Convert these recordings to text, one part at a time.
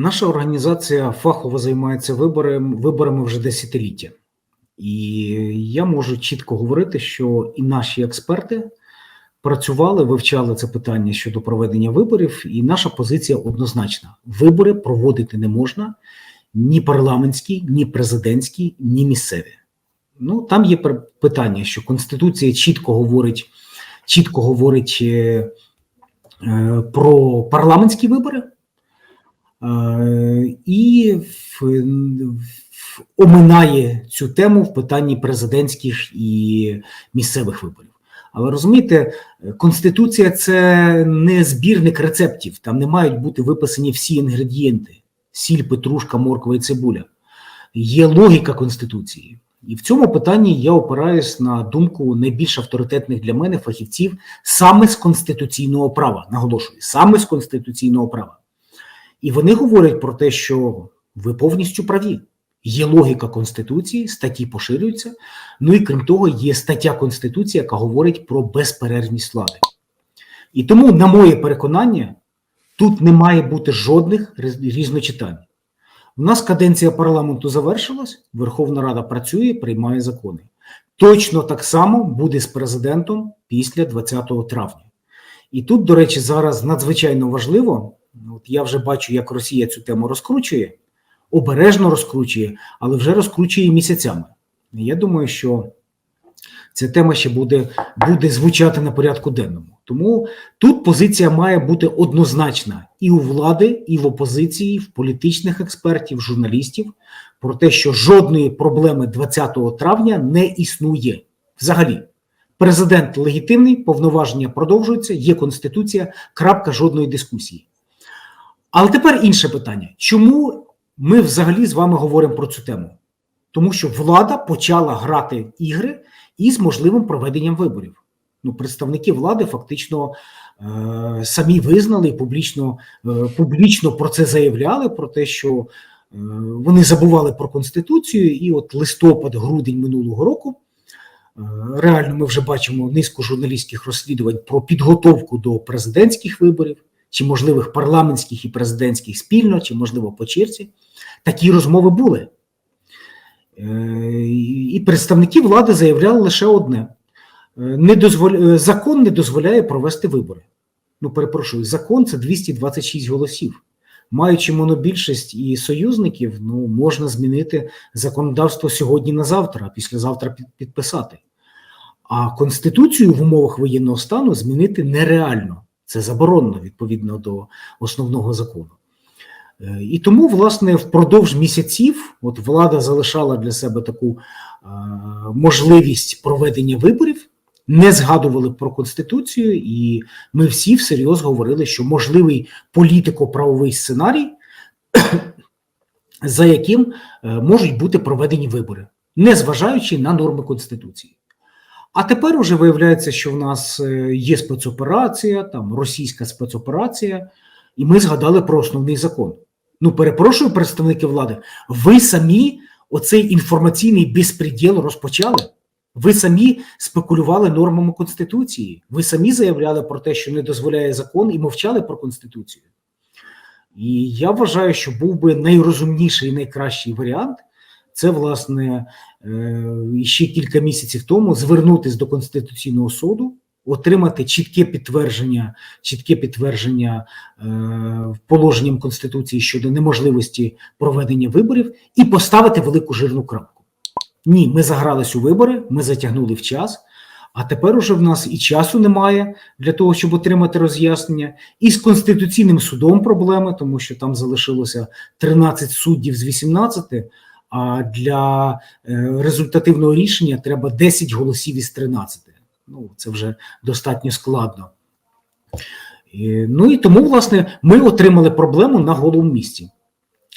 Наша організація фахово займається виборами, виборами вже десятиліття. І я можу чітко говорити, що і наші експерти працювали, вивчали це питання щодо проведення виборів, і наша позиція однозначна: вибори проводити не можна ні парламентські, ні президентські, ні місцеві. Ну там є питання, що Конституція чітко говорить, чітко говорить е, е, про парламентські вибори. І в, в, оминає цю тему в питанні президентських і місцевих виборів. Але розумієте, Конституція це не збірник рецептів, там не мають бути виписані всі інгредієнти: сіль, петрушка, морква і цибуля. Є логіка Конституції. І в цьому питанні я опираюсь на думку найбільш авторитетних для мене фахівців саме з конституційного права. Наголошую, саме з конституційного права. І вони говорять про те, що ви повністю праві. Є логіка Конституції, статті поширюються. Ну і крім того, є стаття Конституції, яка говорить про безперервність влади. І тому, на моє переконання, тут не має бути жодних різночитань. У нас каденція парламенту завершилась, Верховна Рада працює, приймає закони. Точно так само буде з президентом після 20 травня. І тут, до речі, зараз надзвичайно важливо. От я вже бачу, як Росія цю тему розкручує, обережно розкручує, але вже розкручує місяцями. Я думаю, що ця тема ще буде, буде звучати на порядку денному. Тому тут позиція має бути однозначна і у влади, і в опозиції, в політичних експертів, журналістів про те, що жодної проблеми 20 травня не існує взагалі. Президент легітимний, повноваження продовжуються, є конституція, крапка жодної дискусії. Але тепер інше питання: чому ми взагалі з вами говоримо про цю тему? Тому що влада почала грати ігри із можливим проведенням виборів. Ну, представники влади фактично е, самі визнали і публічно, е, публічно про це заявляли: про те, що е, вони забували про конституцію, і от листопад, грудень минулого року. е, Реально, ми вже бачимо низку журналістських розслідувань про підготовку до президентських виборів, чи можливих парламентських і президентських спільно, чи можливо по черзі. Такі розмови були. Е, І представники влади заявляли лише одне: Е, не дозволя... е, закон не дозволяє провести вибори. Ну, перепрошую, закон це 226 голосів. Маючи монобільшість і союзників, ну можна змінити законодавство сьогодні на завтра, а післязавтра підписати. А конституцію в умовах воєнного стану змінити нереально. Це заборонено відповідно до основного закону. Е, І тому, власне, впродовж місяців от влада залишала для себе таку е, можливість проведення виборів, не згадували про конституцію, і ми всі всерйоз говорили, що можливий політико-правовий сценарій, за яким е, можуть бути проведені вибори, незважаючи на норми конституції. А тепер уже виявляється, що в нас е, є спецоперація, там російська спецоперація, і ми згадали про основний закон. Ну, перепрошую, представники влади, ви самі оцей інформаційний безпреділ розпочали. Ви самі спекулювали нормами Конституції. Ви самі заявляли про те, що не дозволяє закон, і мовчали про Конституцію. І я вважаю, що був би найрозумніший і найкращий варіант це, власне, е, ще кілька місяців тому звернутися до Конституційного суду, отримати чітке підтвердження, чітке підтвердження е, положенням Конституції щодо неможливості проведення виборів і поставити велику жирну крапку. Ні, ми загрались у вибори, ми затягнули в час. А тепер уже в нас і часу немає для того, щоб отримати роз'яснення, і з конституційним судом проблеми, тому що там залишилося 13 суддів з 18, а для е, результативного рішення треба 10 голосів із 13. Ну, це вже достатньо складно. Ну і тому, власне, ми отримали проблему на голому місці.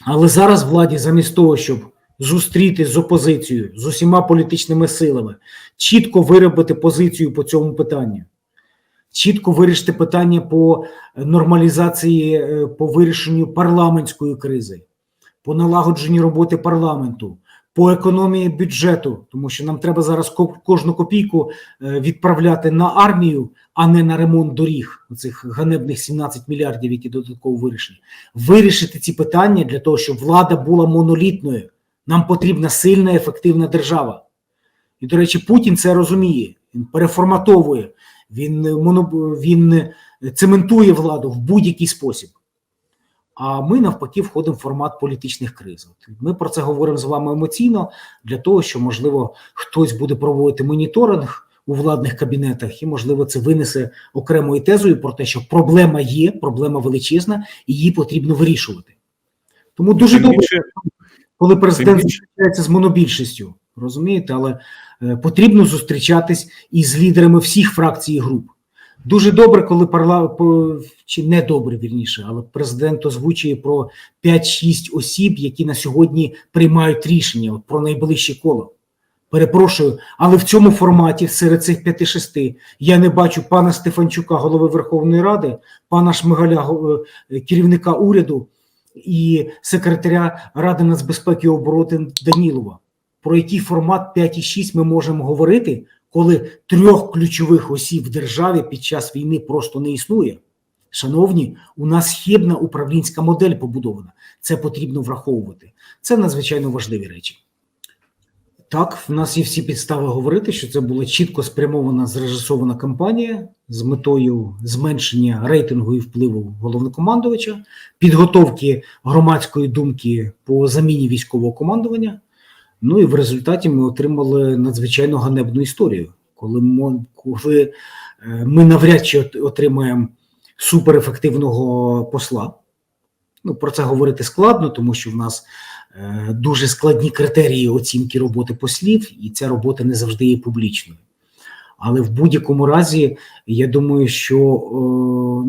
Але зараз владі, замість того, щоб зустріти з опозицією, з усіма політичними силами, чітко виробити позицію по цьому питанню, чітко вирішити питання по нормалізації, е, по вирішенню парламентської кризи, по налагодженню роботи парламенту, по економії бюджету, тому що нам треба зараз ко- кожну копійку е, відправляти на армію, а не на ремонт доріг, цих ганебних 17 мільярдів, які додатково вирішені. Вирішити ці питання для того, щоб влада була монолітною. Нам потрібна сильна, ефективна держава. І, до речі, Путін це розуміє. Він переформатовує, він, е, він е, цементує владу в будь-який спосіб. А ми навпаки входимо в формат політичних криз. Ми про це говоримо з вами емоційно для того, що можливо хтось буде проводити моніторинг у владних кабінетах, і можливо це винесе окремою тезою про те, що проблема є, проблема величезна, і її потрібно вирішувати. Тому дуже Тим добре, коли президент зустрічається з монобільшістю, розумієте, але е, потрібно зустрічатись із лідерами всіх фракцій і груп. Дуже добре, коли парла чи не добре вірніше, але президент озвучує про 5-6 осіб, які на сьогодні приймають рішення про найближче коло. Перепрошую, але в цьому форматі серед цих 5-6 я не бачу пана Стефанчука, голови Верховної Ради, пана Шмигаля, е, керівника уряду і секретаря Ради нацбезпеки і оборони Данілова. Про який формат 5 і 6 ми можемо говорити, коли трьох ключових осіб в державі під час війни просто не існує. Шановні, у нас хибна управлінська модель побудована. Це потрібно враховувати. Це надзвичайно важливі речі. Так, в нас є всі підстави говорити, що це була чітко спрямована зрежисована кампанія з метою зменшення рейтингу і впливу головнокомандувача, підготовки громадської думки по заміні військового командування. Ну і в результаті ми отримали надзвичайно ганебну історію, коли мо- коли е, ми навряд чи отримаємо суперефективного посла. Ну, про це говорити складно, тому що в нас е, дуже складні критерії оцінки роботи послів, і ця робота не завжди є публічною. Але в будь-якому разі, я думаю, що е,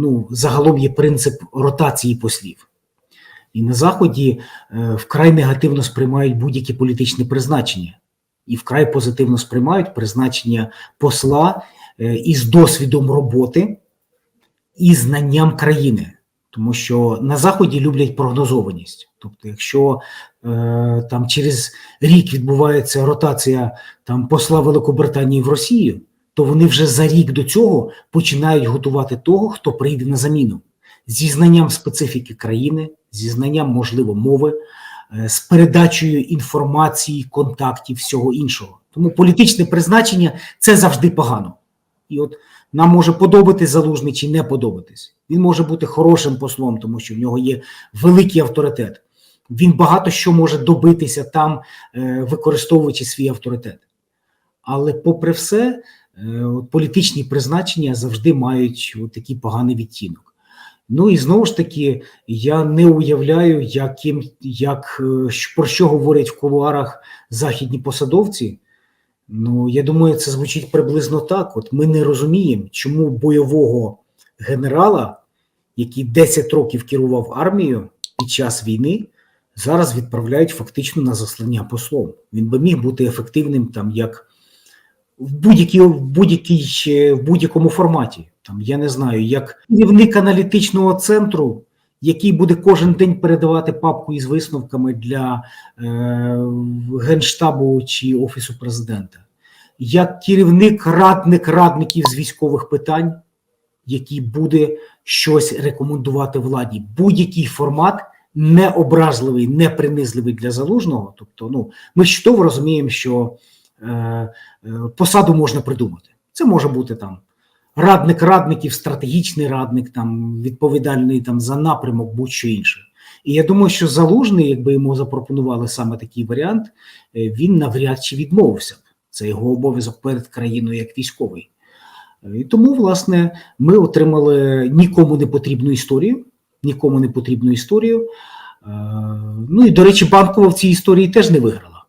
ну, загалом є принцип ротації послів. І на Заході е, вкрай негативно сприймають будь-які політичні призначення, і вкрай позитивно сприймають призначення посла е, із досвідом роботи і знанням країни. Тому що на Заході люблять прогнозованість. Тобто, якщо е, там через рік відбувається ротація там посла Великобританії в Росію, то вони вже за рік до цього починають готувати того, хто прийде на заміну зі знанням специфіки країни, зі знанням, можливо, мови, е, з передачею інформації, контактів, всього іншого. Тому політичне призначення це завжди погано. І от нам може подобатись залужний чи не подобатись. Він може бути хорошим послом, тому що в нього є великий авторитет. Він багато що може добитися там, е, використовуючи свій авторитет. Але, попри все, е, політичні призначення завжди мають такий поганий відтінок. Ну і знову ж таки, я не уявляю, яким, як, е, про що говорять в кулуарах західні посадовці. Ну, я думаю, це звучить приблизно так. От ми не розуміємо, чому бойового генерала, який 10 років керував армією під час війни, зараз відправляють фактично на заслання послом. Він би міг бути ефективним там як в будь-якій в будь-якому форматі. Там я не знаю, як керівник аналітичного центру, який буде кожен день передавати папку із висновками для е, генштабу чи офісу президента, як керівник радник радників з військових питань, який буде щось рекомендувати владі. Будь-який формат не образливий, не принизливий для залужного. Тобто, ну ми чудово розуміємо, що е, е, посаду можна придумати. Це може бути там радник радників, стратегічний радник, там відповідальний там за напрямок, будь-що інше. І я думаю, що залужний, якби йому запропонували саме такий варіант, е, він навряд чи відмовився б. Це його обов'язок перед країною як військовий. Е, І тому, власне, ми отримали нікому не потрібну історію, нікому не потрібну історію. Е, Ну і, до речі, банкова в цій історії теж не виграла.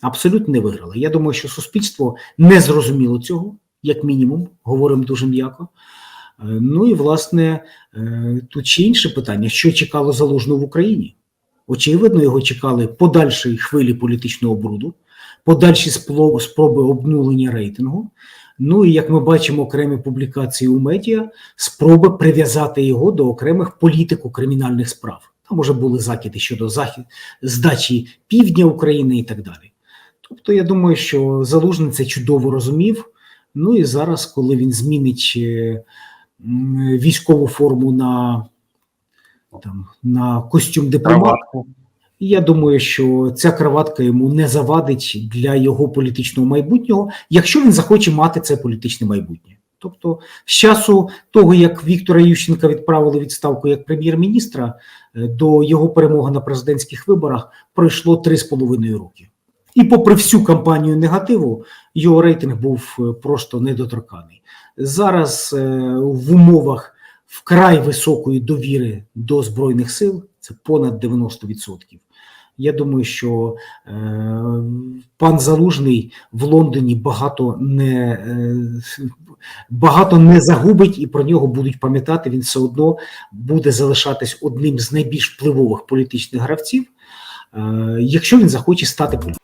Абсолютно не виграла. Я думаю, що суспільство не зрозуміло цього, як мінімум, говоримо дуже м'яко. Е, Ну і власне е, тут ще інше питання: що чекало залужного в Україні? Очевидно, його чекали подальші хвилі політичного бруду, подальші спроби обнулення рейтингу. Ну і як ми бачимо окремі публікації у медіа, спроби прив'язати його до окремих політико-кримінальних справ. Там уже були закиди щодо захід, здачі півдня України і так далі. Тобто, я думаю, що Залужний це чудово розумів. Ну і зараз, коли він змінить е, військову форму на, там, на костюм дипломата, я думаю, що ця краватка йому не завадить для його політичного майбутнього, якщо він захоче мати це політичне майбутнє. Тобто, з часу того, як Віктора Ющенка відправили відставку як прем'єр-міністра, е, до його перемоги на президентських виборах пройшло три з половиною роки. І попри всю кампанію негативу, його рейтинг був е, просто недоторканий. Зараз е, в умовах вкрай високої довіри до збройних сил це понад 90%. Я думаю, що е, пан Залужний в Лондоні багато не, багато не загубить, і про нього будуть пам'ятати. Він все одно буде залишатись одним з найбільш впливових політичних гравців, якщо він захоче стати політиком.